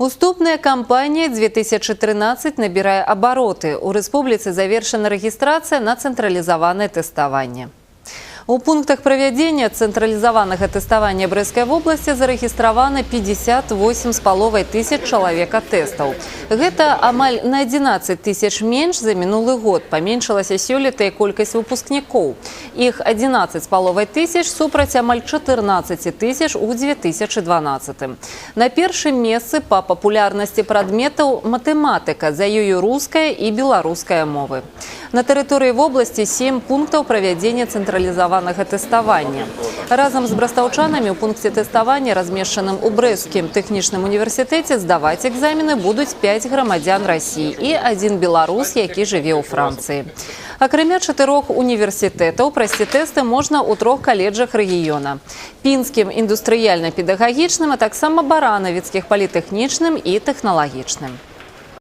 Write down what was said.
Уступная кампанія 2013 набірае абароты. У рэспубліцы завершана рэгістрацыя на цэнтралізаванае тэставанне. У пунктах правядзення цэнтралізаванага тэставання брэскай вобласці зарэгістравана 58 з паловай тысяч чалавека тэстаў. Гэта амаль на 11 тысяч менш за мінулы год. Паменшылася сёлета і колькасць выпускнікоў. Іх 11 з паловай тысяч супраць амаль 14 тысяч у 2012. На першым месцы па папулярнасці прадметаў матэматыка, за ёю руская і беларуская мовы. На тэрыторыі вобласці 7 пунктаў правядзення цэнтралізаванага тэставання. Разам з брастаўчанамі ў пункце тэставання, размешчаным у брэскім тэхнічным універсітэце, здаваць экзамены будуць 5 грамадзян рассіі і адзін беларус, які жыве ў Францыі. Акрамя чатырох універсітэтаў прайсці тэсты можна ў трох каледжах рэгіёна. Пінскім індустрыяльна-педагагічным, а таксама баранавіцкіх палітэхнічным і тэхналагічным.